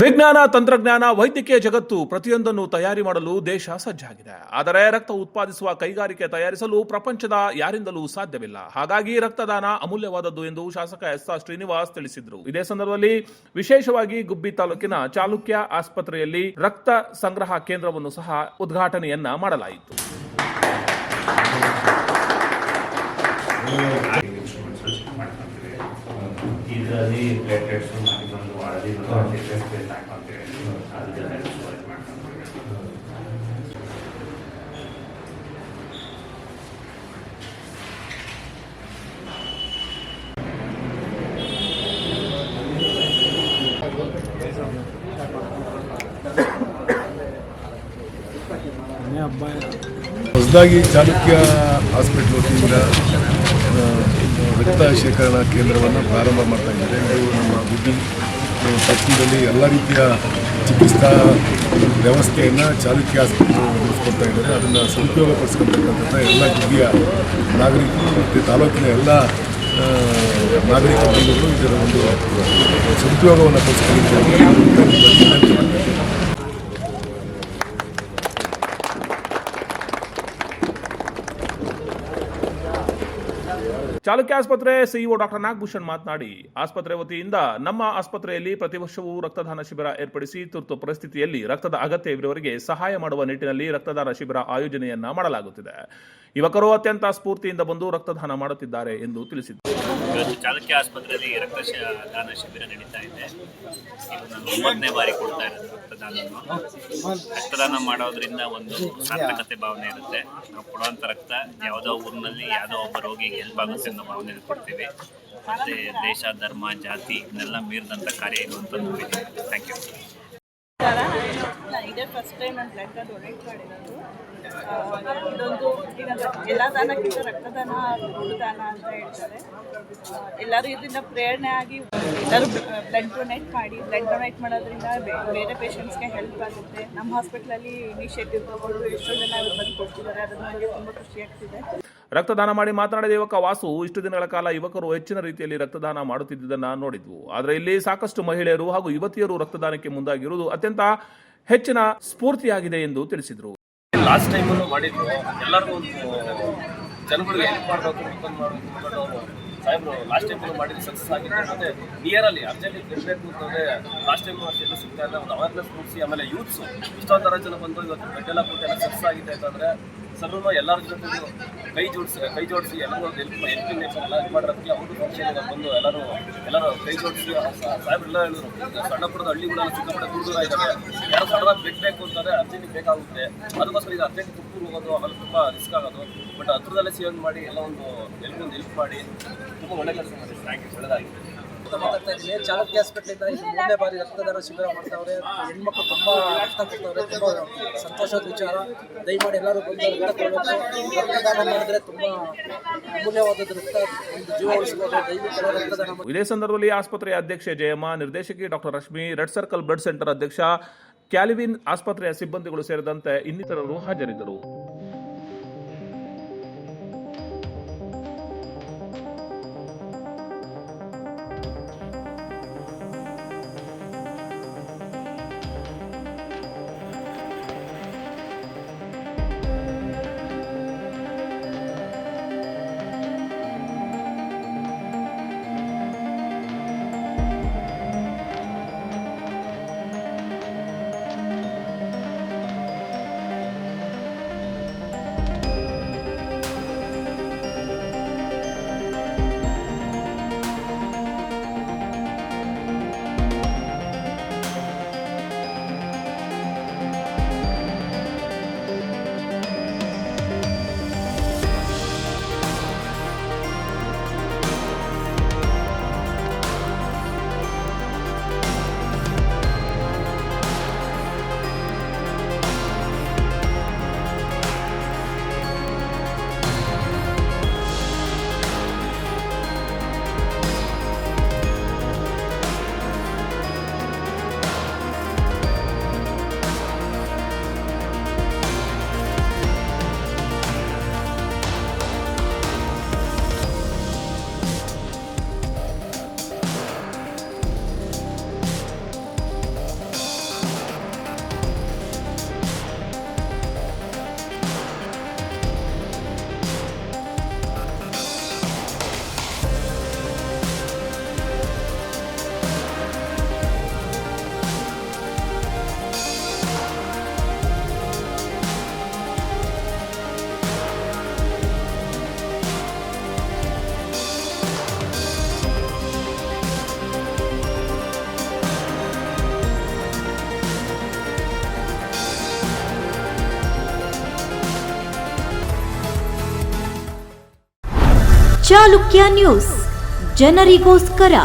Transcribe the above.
ವಿಜ್ಞಾನ, ತಂತ್ರಜ್ಞಾನ, ವೈದ್ಯಕೀಯ ಜಗತ್ತು ಪ್ರತಿಯೊಂದನ್ನು ತಯಾರಿ ಮಾಡಲು ದೇಶ ಸಜ್ಜಾಗಿದೆ. ಆದರೆ ರಕ್ತ ಉತ್ಪಾದಿಸುವ ಕೈಗಾರಿಕೆ ತಯಾರಿಸಲು ಪ್ರಪಂಚದ ಯಾರಿಂದಲೂ ಸಾಧ್ಯವಿಲ್ಲ. ಹಾಗಾಗಿ ರಕ್ತದಾನ ಅಮೂಲ್ಯವಾದದ್ದು ಎಂದು ಶಾಸಕ ಎಸ್ ಆರ್ ಶ್ರೀನಿವಾಸ್ ತಿಳಿಸಿದರು. ಇದೇ ಸಂದರ್ಭದಲ್ಲಿ ವಿಶೇಷವಾಗಿ ಗುಬ್ಬಿ ತಾಲೂಕಿನ ಚಾಲುಕ್ಯ ಆಸ್ಪತ್ರೆಯಲ್ಲಿ ರಕ್ತ ಸಂಗ್ರಹ ಕೇಂದ್ರವನ್ನು ಸಹ ಉದ್ಘಾಟನೆಯನ್ನ ಮಾಡಲಾಯಿತು. ಹೊಸದಾಗಿ ಚಾಲುಕ್ಯ ಹಾಸ್ಪಿಟ್ಲ್ ವತಿಯಿಂದ ರಕ್ತ ಶೇಖರಣಾ ಕೇಂದ್ರವನ್ನು ಪ್ರಾರಂಭ ಮಾಡ್ತಾ ಇದ್ದಾರೆ. ಇದು ನಮ್ಮ ಬುದ್ಧಿ ಪಕ್ಷದಲ್ಲಿ ಎಲ್ಲ ರೀತಿಯ ಚಿಕಿತ್ಸಾ ವ್ಯವಸ್ಥೆಯನ್ನು ಚಾಲುಕ್ಯ ಆಸ್ಪತ್ರೆ ಒದಗಿಸ್ಕೊಡ್ತಾ ಇದ್ದಾರೆ. ಅದನ್ನು ಸದುಪಯೋಗಪಡಿಸ್ಕೊಳ್ತಕ್ಕಂಥ ಎಲ್ಲ ಜಿಲ್ಲೆಯ ನಾಗರಿಕರು ಮತ್ತು ತಾಲೂಕಿನ ಎಲ್ಲ ನಾಗರಿಕ ಬಂಧುಗಳು ಇದರ ಒಂದು ಸದುಪಯೋಗವನ್ನು ಪಡಿಸ್ಕೊಳ್ಳಿ ಚಾಲುಕ್ಯ ಆಸ್ಪತ್ರೆ ಸಿಇಒ ಡಾಕ್ಟರ್ ನಾಗಭೂಷಣ್ ಮಾತನಾಡಿ, ಆಸ್ಪತ್ರೆ ವತಿಯಿಂದ ನಮ್ಮ ಆಸ್ಪತ್ರೆಯಲ್ಲಿ ಪ್ರತಿ ವರ್ಷವೂ ರಕ್ತದಾನ ಶಿಬಿರ ಏರ್ಪಡಿಸಿ ತುರ್ತು ಪರಿಸ್ಥಿತಿಯಲ್ಲಿ ರಕ್ತದ ಅಗತ್ಯವಿರುವವರಿಗೆ ಸಹಾಯ ಮಾಡುವ ನಿಟ್ಟಿನಲ್ಲಿ ರಕ್ತದಾನ ಶಿಬಿರ ಆಯೋಜನೆಯನ್ನ ಮಾಡಲಾಗುತ್ತಿದೆ. ಯುವಕರು ಅತ್ಯಂತ ಸ್ಫೂರ್ತಿಯಿಂದ ಬಂದು ರಕ್ತದಾನ ಮಾಡುತ್ತಿದ್ದಾರೆ ಎಂದು ತಿಳಿಸಿದರು ಇವತ್ತು ಚಾಲುಕ್ಯ ಆಸ್ಪತ್ರೆಯಲ್ಲಿ ರಕ್ತ ದಾನ ಶಿಬಿರ ನಡೀತಾ ಇದೆ. ಇದು ನಾನು ಒಂಬತ್ತನೇ ಬಾರಿ ಕೊಡ್ತಾ ಇರೋದು ರಕ್ತದಾನವನ್ನು. ರಕ್ತದಾನ ಮಾಡೋದ್ರಿಂದ ಒಂದು ಸಾರ್ಥಕತೆ ಭಾವನೆ ಇರುತ್ತೆ. ನಾವು ಕೊಡುವಂಥ ರಕ್ತ ಯಾವುದೋ ಊರಿನಲ್ಲಿ ಯಾವುದೋ ಒಬ್ಬ ರೋಗಿಗೆ ಹೆಲ್ಪ್ ಆಗುತ್ತೆ ಅನ್ನೋ ಭಾವನೆ ಕೊಡ್ತೀವಿ. ಮತ್ತು ದೇಶ, ಧರ್ಮ, ಜಾತಿ, ಇದನ್ನೆಲ್ಲ ಮೀರಿದಂಥ ಕಾರ್ಯ ಇರುವಂಥದ್ದು ಥ್ಯಾಂಕ್ ಯು ಇದೇ ಫಸ್ಟ್ ಟೈಮ್ ನಾನು ಬ್ಲಡ್ ಡೊನೇಟ್ ಮಾಡಿರೋದು. ಇದೊಂದು ಎಲ್ಲ ದಾನಕ್ಕಿಂತ ರಕ್ತದಾನ ದಾನ ಅಂತ ಹೇಳ್ತಾರೆ. ಎಲ್ಲರೂ ಇದರಿಂದ ಪ್ರೇರಣೆ ಆಗಿ ಎಲ್ಲರೂ ಬ್ಲಡ್ ಡೊನೇಟ್ ಮಾಡಿ ಬ್ಲಡ್ ಡೊನೇಟ್ ಮಾಡೋದ್ರಿಂದ ಬೇರೆ ಪೇಷಂಟ್ಸ್ಗೆ ಹೆಲ್ಪ್ ಆಗುತ್ತೆ. ನಮ್ಮ ಹಾಸ್ಪಿಟ್ಲಲ್ಲಿ ಇನಿಷಿಯೇಟಿವ್ ತಗೊಂಡು ಎಷ್ಟೋ ಜನ ಅವ್ರು ಬಂದು ಕೊಡ್ತಿದ್ದಾರೆ ಅದ್ರ ನನಗೆ ತುಂಬ ಖುಷಿ ಆಗ್ತಿದೆ. ರಕ್ತದಾನ ಮಾಡಿ ಮಾತನಾಡಿದ ಯುವಕ ವಾಸು, ಇಷ್ಟು ದಿನಗಳ ಕಾಲ ಯುವಕರು ಹೆಚ್ಚಿನ ರೀತಿಯಲ್ಲಿ ರಕ್ತದಾನ ಮಾಡುತ್ತಿದ್ದುದನ್ನು ನೋಡಿದ್ವು. ಆದರೆ ಇಲ್ಲಿ ಸಾಕಷ್ಟು ಮಹಿಳೆಯರು ಹಾಗೂ ಯುವತಿಯರು ರಕ್ತದಾನಕ್ಕೆ ಮುಂದಾಗಿರುವುದು ಅತ್ಯಂತ ಹೆಚ್ಚಿನ ಸ್ಫೂರ್ತಿಯಾಗಿದೆ ಎಂದು ತಿಳಿಸಿದರು. ಲಾಸ್ಟ್ ಟೈಮ್ ಮಾಡಿದ್ರು. ಎಲ್ಲರಿಗೂ ಒಂದು ಜನಗಳಿಗೆ ಹೆಲ್ಪ್ ಮಾಡಬೇಕು ಸಾಹೇಬ್ರು ಲಾಸ್ಟ್ ಟೈಮ್ ಮಾಡಿದ್ರು ಸಕ್ಸಸ್ ಆಗಿದೆ ಮತ್ತೆ ನಿಯರಲ್ಲಿ ಅರ್ಜೆಂಟ್ ಇರಬೇಕು ಅಂತಂದ್ರೆ ಲಾಸ್ಟ್ ಟೈಮ್ ಅಷ್ಟೆಲ್ಲ ಸಿಗ್ತಾ ಇಲ್ಲ. ಒಂದು ಅವೇರ್ನೆಸ್ ಮೂಡಿಸಿ, ಆಮೇಲೆ ಯೂತ್ಸ್ ಇಷ್ಟೊಂದು ಥರ ಜನ ಬಂದು ಇವತ್ತು ಬೆಟ್ಟೆಲ್ಲ ಕೊಟ್ಟು ಎಲ್ಲ ಸಕ್ಸಸ್ ಆಗಿದೆ ಅಂತಂದ್ರೆ ಸರ್ವ ಎಲ್ಲರ ಜೊತೆ ಕೈ ಜೋಡಿಸಿ ಕೈ ಜೋಡಿಸಿ ಎಲ್ಲರೂ ಒಂದು ಹೆಲ್ಪ್ ನೇಚರ್ ಎಲ್ಲ ಇದು ಮಾಡಿರೋದಕ್ಕೆ ಅವರು ಫಂಕ್ಷನ್ ಬಂದು ಎಲ್ಲರೂ ಎಲ್ಲರೂ ಕೈ ಜೋಡಿಸಿ ಸಾಹೇಬ್ರೆಲ್ಲ ಹೇಳಿದ್ರು ಸಣ್ಣ ಪುಟ್ಟದ ಹಳ್ಳಿಗಳೆಲ್ಲ ಸಿಕ್ಕಾಪಟ್ಟೆ ದೂರ ದೂರ ಇದ್ದಾರೆ ಸಡನ್ ಬ್ಲಡ್ ಬೇಕು ಅಂತಂದರೆ ಅರ್ಜೆಂಟ್ ಬೇಕಾಗುತ್ತೆ, ಅದಕ್ಕೋಸ್ಕರ ಇದು ಅರ್ಜೆಂಟ್ ತುಪ್ಪೂರು ಹೋಗೋದು, ಆಮೇಲೆ ತುಂಬ ರಿಸ್ಕ್ ಆಗೋದು ಬಟ್ ಹತ್ರದಲ್ಲೇ ಸೇವ್ ಮಾಡಿ ಎಲ್ಲ ಒಂದು ಎಲ್ರಿಗೂ ಒಂದು ಹೆಲ್ಪ್ ಮಾಡಿ, ತುಂಬ ಒಳ್ಳೆ ಕೆಲಸ ಮಾಡಿ ಥ್ಯಾಂಕ್ ಯು ಒಳ್ಳೆದಾಗಿದೆ ಮಾತಾಡ್ತಾ ಇದ್ದೀನಿ. ಚಾಲುಕ್ಯ ಹಾಸ್ಪಿಟ್ಲಿಂದ ಮೂರನೇ ಬಾರಿ ರಕ್ತದಾನ ಶಿಬಿರ ಮಾಡ್ತಾವ್ರೆ. ಹೆಣ್ಮಕ್ಳು ತುಂಬ ರಕ್ತ ಕೊಡ್ತಾವ್ರೆ ತುಂಬ ಸಂತೋಷದ ವಿಚಾರ. ದಯಮಾಡಿ ಎಲ್ಲರೂ ಬಂದು ರಕ್ತ ಕೊಡಬೇಕು ರಕ್ತದಾನ ಮಾಡಿದ್ರೆ ತುಂಬ ಅಮೂಲ್ಯವಾದದ್ದು ರಕ್ತ, ಒಂದು ಜೀವ ಉಳಿಸಬಹುದು ದಯವಿಟ್ಟು ರಕ್ತದಾನ ಇದೇ ಸಂದರ್ಭದಲ್ಲಿ ಆಸ್ಪತ್ರೆಯ ಅಧ್ಯಕ್ಷೆ ಜಯಮ್ಮ, ನಿರ್ದೇಶಕಿ doctor Rashmi, red circle blood centre ಅಧ್ಯಕ್ಷ ಕ್ಯಾಲಿವಿನ್ ಆಸ್ಪತ್ರೆಯ ಸಿಬ್ಬಂದಿಗಳು ಸೇರಿದಂತೆ ಇನ್ನಿತರರು ಹಾಜರಿದ್ದರು. ಚಾಲುಕ್ಯ ನ್ಯೂಸ್ ಜನರಿಗೋಸ್ಕರ